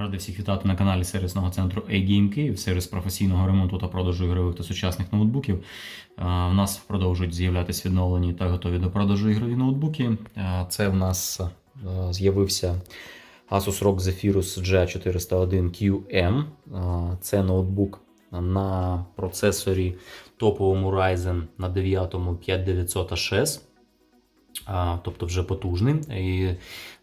Радий всіх вітати на каналі сервісного центру A-Game Київ, сервіс професійного ремонту та продажу ігрових та сучасних ноутбуків. У нас продовжують з'являтися відновлені та готові до продажу ігрові ноутбуки. Це в нас з'явився Asus ROG Zephyrus G401QM. Е, Це ноутбук на процесорі топовому Ryzen на 9 5900 HS. Тобто вже потужний. І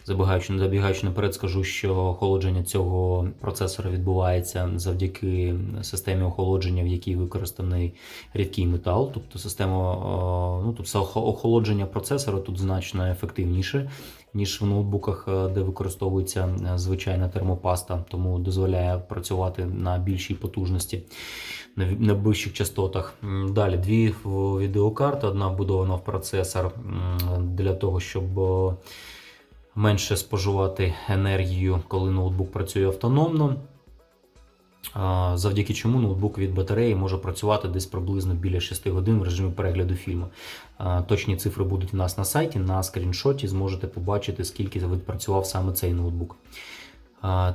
забігаючи, забігаючи наперед, скажу, що охолодження цього процесора відбувається завдяки системі охолодження, в якій використаний рідкий метал. Тобто система ну, тобто охолодження процесора тут значно ефективніше, ніж в ноутбуках, е, де використовується е, звичайна термопаста, тому дозволяє працювати на більшій потужності на вищих частотах. Далі дві відеокарти, одна вбудована в процесор для того, щоб менше споживати енергію, коли ноутбук працює автономно. Завдяки чому ноутбук від батареї може працювати десь приблизно біля 6 годин в режимі перегляду фільму. Точні цифри будуть у нас на сайті, на скріншоті зможете побачити, скільки відпрацював саме цей ноутбук.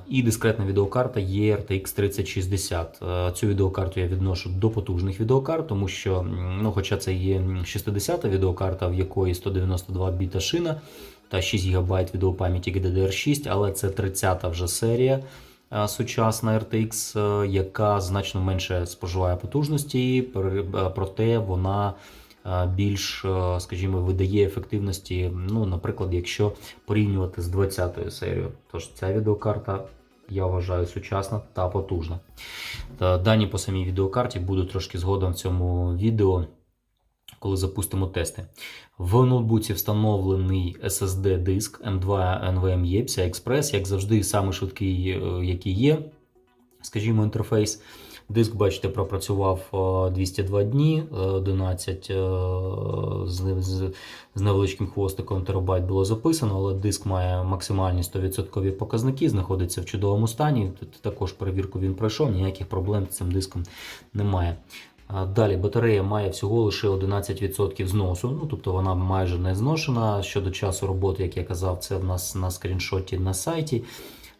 І дискретна відеокарта є RTX 3060. Е, Цю відеокарту я відношу до потужних відеокарт, тому що, ну, хоча це є 60-та відеокарта, в якої 192 біта шина та 6 ГБ відеопам'яті GDDR6, але це 30-та вже серія е, сучасна RTX, е, яка значно менше споживає потужності, е, проте вона більш, скажімо, видає ефективності. Ну, наприклад, якщо порівнювати з 20-ю серією. Тож ця відеокарта, я вважаю, сучасна та потужна. Дані по самій відеокарті будуть трошки згодом в цьому відео, коли запустимо тести. В ноутбуці встановлений SSD-диск M2 NVMe PCI Express, як завжди, самий швидкий, е, який є, скажімо, інтерфейс. Диск, бачите, пропрацював е, 202 дні, е, 11 е, з невеличким хвостиком терабайт було записано, але диск має максимальні 100% показники, знаходиться в чудовому стані. Тут також перевірку він пройшов, ніяких проблем з цим диском немає. Далі батарея має всього лише 11% зносу, ну тобто вона майже не зношена. Щодо часу роботи, як я казав, це в нас на скріншоті на сайті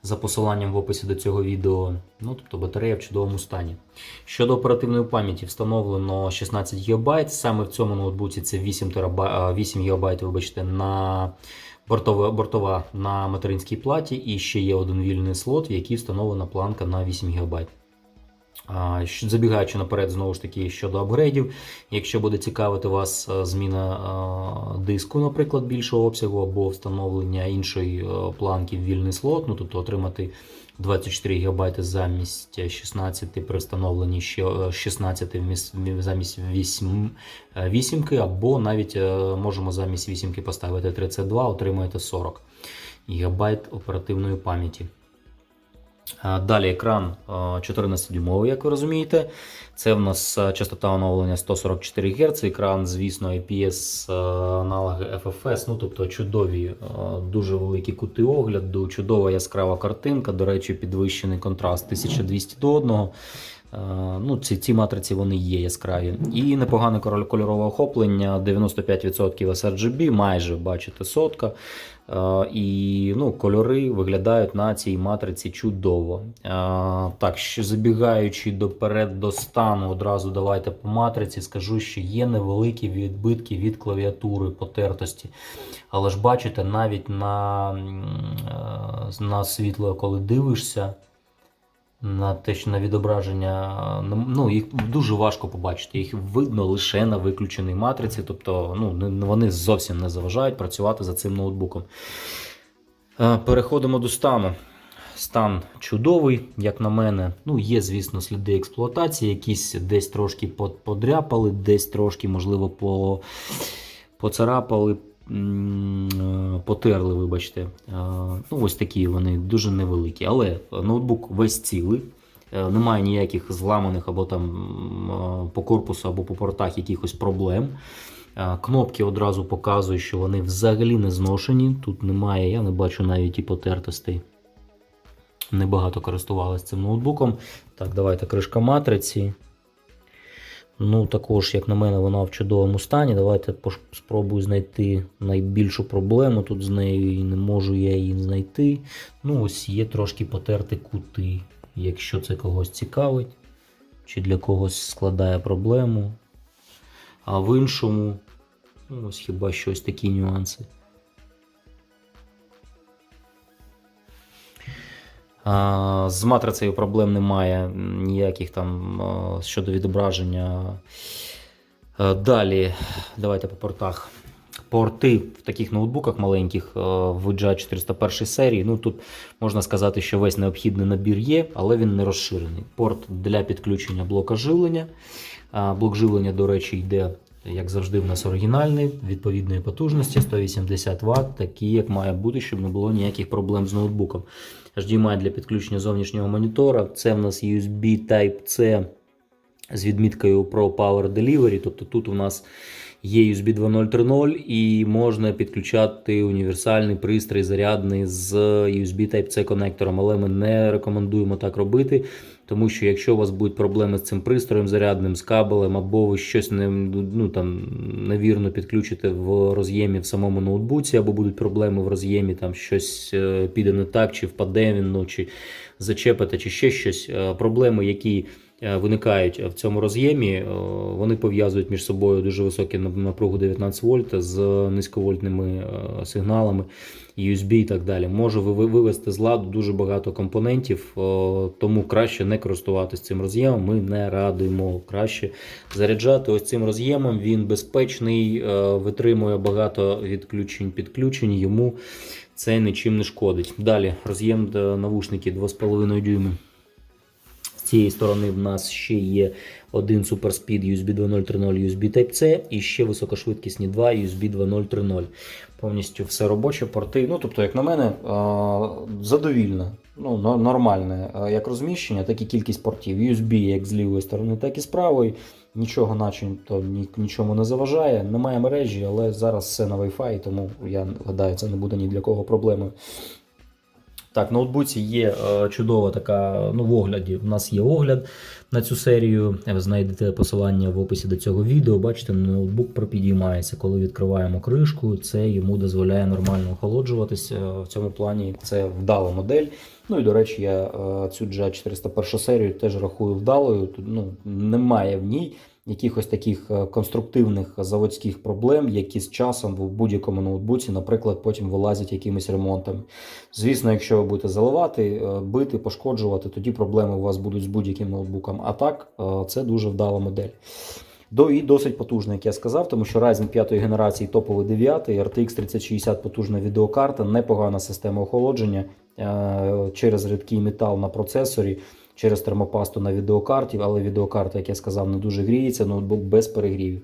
за посиланням в описі до цього відео. Ну, тобто батарея в чудовому стані. Щодо оперативної пам'яті, встановлено 16 ГБ. Саме в цьому ноутбуці це 8, терабай... 8 ГБ, вибачте, на бортова, бортова на материнській платі, і ще є один вільний слот, в який встановлена планка на 8 ГБ. Забігаючи наперед, знову ж таки, щодо апгрейдів, якщо буде цікавити вас е, зміна е, диску, наприклад, більшого обсягу, або встановлення іншої е, планки в вільний слот, ну тобто отримати 24 ГБ замість 16 при встановленні ще е, 16 замість 8, 8 або навіть можемо замість 8 поставити 32, отримаєте 40 ГБ оперативної пам'яті. Далі екран 14-дюймовий, як ви розумієте. Це в нас частота оновлення 144 Гц. Екран, звісно, IPS аналоги FFS, ну тобто чудові, дуже великі кути огляду, чудова яскрава картинка. До речі, підвищений контраст 1200 до 1. Е, Ну, ці, ці матриці вони є яскраві. І непогане кольорове охоплення, 95% sRGB, майже бачите сотка. Е, І ну, кольори виглядають на цій матриці чудово. Е, Так, що забігаючи доперед до стану, одразу давайте по матриці скажу, що є невеликі відбитки від клавіатури потертості. Але ж бачите, навіть на, е, на світло, коли дивишся, на те, що на відображення, ну, їх дуже важко побачити. Їх видно лише на виключеній матриці, тобто ну, вони зовсім не заважають працювати за цим ноутбуком. Е, Переходимо до стану. Стан чудовий, як на мене. Ну, є, звісно, сліди експлуатації, якісь десь трошки под- подряпали, десь трошки, можливо, по, поцарапали, потерли, вибачте. Е, Ну, ось такі вони дуже невеликі. Але ноутбук весь цілий. Е, Немає ніяких зламаних або там е, по корпусу, або по портах якихось проблем. Е, Кнопки одразу показують, що вони взагалі не зношені. Тут немає, я не бачу навіть і потертостей. Небагато користувалися цим ноутбуком. Так, давайте кришка матриці. Ну, також, як на мене, вона в чудовому стані. Давайте спробую знайти найбільшу проблему тут з нею, і не можу я її знайти. Ну, ось є трошки потерти кути, якщо це когось цікавить, чи для когось складає проблему. А в іншому, ну, ось хіба щось такі нюанси. З матрицею проблем немає ніяких там щодо відображення. Е, Далі, давайте по портах. Порти в таких ноутбуках маленьких е, в GA 401 серії. Ну тут можна сказати, що весь необхідний набір є, але він не розширений. Порт для підключення блока живлення. Блок живлення, до речі, йде, як завжди, в нас оригінальний, відповідної потужності 180 Вт, такий, як має бути, щоб не було ніяких проблем з ноутбуком. HDMI для підключення зовнішнього монітора. Це в нас USB Type-C з відміткою Pro Power Delivery. Тобто тут у нас є USB 2.0.3.0 і можна підключати універсальний пристрій зарядний з USB Type-C конектором, але ми не рекомендуємо так робити. Тому що якщо у вас будуть проблеми з цим пристроєм зарядним, з кабелем, або ви щось не, ну, там, невірно підключите в роз'ємі в самому ноутбуці, або будуть проблеми в роз'ємі, там щось е, піде не так, чи впаде він, ну, чи зачепите, чи ще щось. Е, Проблеми, які виникають в цьому роз'ємі, е, вони пов'язують між собою дуже високі нап- напругу 19 вольт з низьковольтними е, сигналами. USB і так далі. Може ви- ви- вивести з ладу дуже багато компонентів, тому краще не користуватися цим роз'ємом. Ми не радуємо краще заряджати ось цим роз'ємом. Він безпечний, е, витримує багато відключень, підключень. Йому це нічим не шкодить. Далі роз'єм е, навушники 2,5 дюйми. Цієї сторони в нас ще є один суперспід USB 2.0.3.0 USB Type-C і ще високошвидкісні два USB 2.0.3.0. Повністю все робоче, порти. Ну, тобто, як на мене, е, задовільне, ну, нормальне е, як розміщення, так і кількість портів. USB як з лівої сторони, так і з правої. Нічого начебто ні, нічому не заважає. Немає мережі, але зараз все на Wi-Fi, тому я гадаю, це не буде ні для кого проблемою. Так, в ноутбуці є е, чудова така, ну, в огляді. У нас є огляд на цю серію. Ви знайдете посилання в описі до цього відео. Бачите, ноутбук пропідіймається. Коли відкриваємо кришку, це йому дозволяє нормально охолоджуватися. Е, В цьому плані це вдала модель. Ну і до речі, я е, цю GA 401 серію теж рахую вдалою. Тут ну, немає в ній якихось таких е, конструктивних заводських проблем, які з часом в будь-якому ноутбуці, наприклад, потім вилазять якимись ремонтами. Звісно, якщо ви будете заливати, е, бити, пошкоджувати, тоді проблеми у вас будуть з будь-яким ноутбуком. А так, е, це дуже вдала модель. До і досить потужна, як я сказав, тому що Ryzen 5 генерації топовий 9, RTX 3060 потужна відеокарта, непогана система охолодження через рідкий метал на процесорі, через термопасту на відеокарті, але відеокарта, як я сказав, не дуже гріється, ноутбук без перегрівів.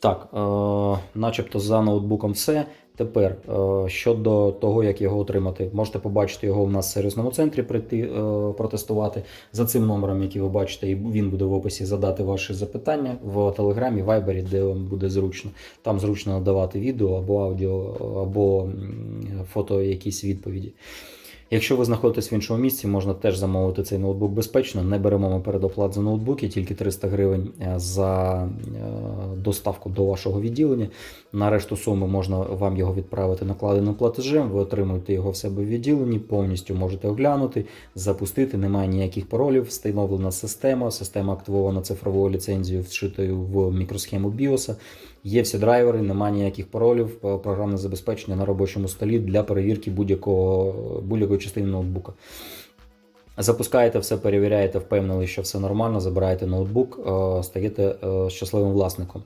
Так, е, начебто за ноутбуком все. Тепер е, щодо того, як його отримати, можете побачити його в нас в сервісному центрі прийти е, протестувати за цим номером, який ви бачите, і він буде в описі задати ваші запитання в телеграмі, вайбері, де вам буде зручно. Там зручно надавати відео або аудіо, або фото, якісь відповіді. Якщо ви знаходитесь в іншому місці, можна теж замовити цей ноутбук безпечно. Не беремо ми передоплат за ноутбуки, тільки 300 гривень е, за е, доставку до вашого відділення. На решту суми можна вам його відправити накладеним платежем. Ви отримуєте його в себе в відділенні, повністю можете оглянути, запустити. Немає ніяких паролів. Встановлена система. Система активована цифровою ліцензією, вшитою в мікросхему BIOS. Є всі драйвери, немає ніяких паролів, е, програмне забезпечення на робочому столі для перевірки будь-якого будь-якої частини ноутбука. Запускаєте все, перевіряєте, впевнили, що все нормально, забираєте ноутбук, е, стаєте е, щасливим власником.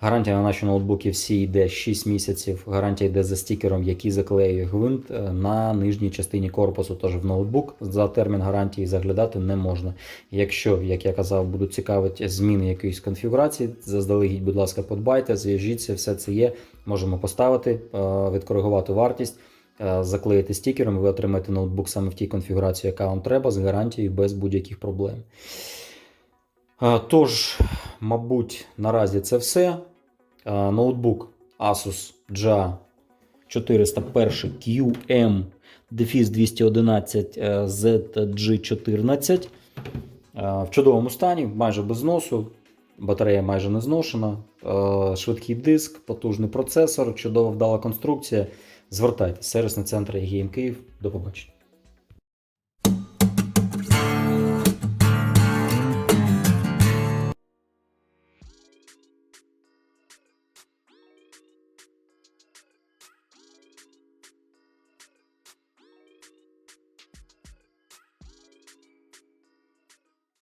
Гарантія на наші ноутбуки всі йде 6 місяців. Гарантія йде за стікером, який заклеює гвинт е, на нижній частині корпусу. Тож в ноутбук за термін гарантії заглядати не можна. Якщо, як я казав, будуть цікавити зміни якоїсь конфігурації, заздалегідь, будь ласка, подбайте, зв'яжіться, все це є. Можемо поставити, відкоригувати вартість. Е, Заклеїти стікером, ви отримаєте ноутбук саме в тій конфігурації, яка вам треба, з гарантією без будь-яких проблем. Е, Тож, мабуть, наразі це все. Е, Ноутбук Asus GA 401 QM Дефіс 211 ZG14 Е, в чудовому стані, майже без носу. батарея майже не зношена, швидкий диск, потужний процесор, чудово вдала конструкція. Звертайтеся, сервісний центр ЄГІМ Київ. До побачення.